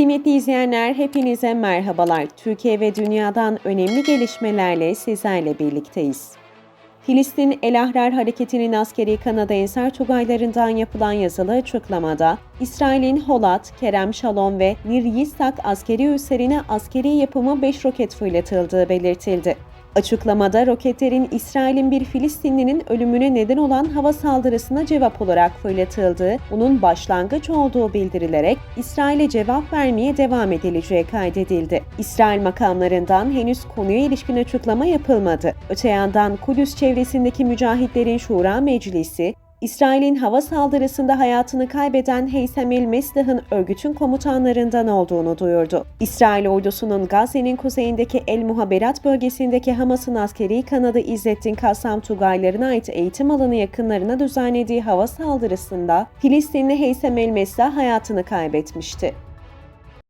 Kıymetli izleyenler, hepinize merhabalar. Türkiye ve dünyadan önemli gelişmelerle sizlerle birlikteyiz. Filistin El Ahrar Hareketi'nin askeri Kanada Ensar Tugaylarından yapılan yazılı açıklamada, İsrail'in Holat, Kerem Şalom ve Nir Yitzhak askeri üslerine askeri yapımı 5 roket fırlatıldığı belirtildi. Açıklamada roketlerin İsrail'in bir Filistinlinin ölümüne neden olan hava saldırısına cevap olarak fırlatıldığı, bunun başlangıç olduğu bildirilerek İsrail'e cevap vermeye devam edileceği kaydedildi. İsrail makamlarından henüz konuya ilişkin açıklama yapılmadı. Öte yandan Kudüs çevresindeki mücahitlerin Şura Meclisi, İsrail'in hava saldırısında hayatını kaybeden Heysem El Meslah'ın örgütün komutanlarından olduğunu duyurdu. İsrail ordusunun Gazze'nin kuzeyindeki El Muhaberat bölgesindeki Hamas'ın askeri kanadı İzzettin Kassam Tugaylarına ait eğitim alanı yakınlarına düzenlediği hava saldırısında Filistinli Heysem El Meslah hayatını kaybetmişti.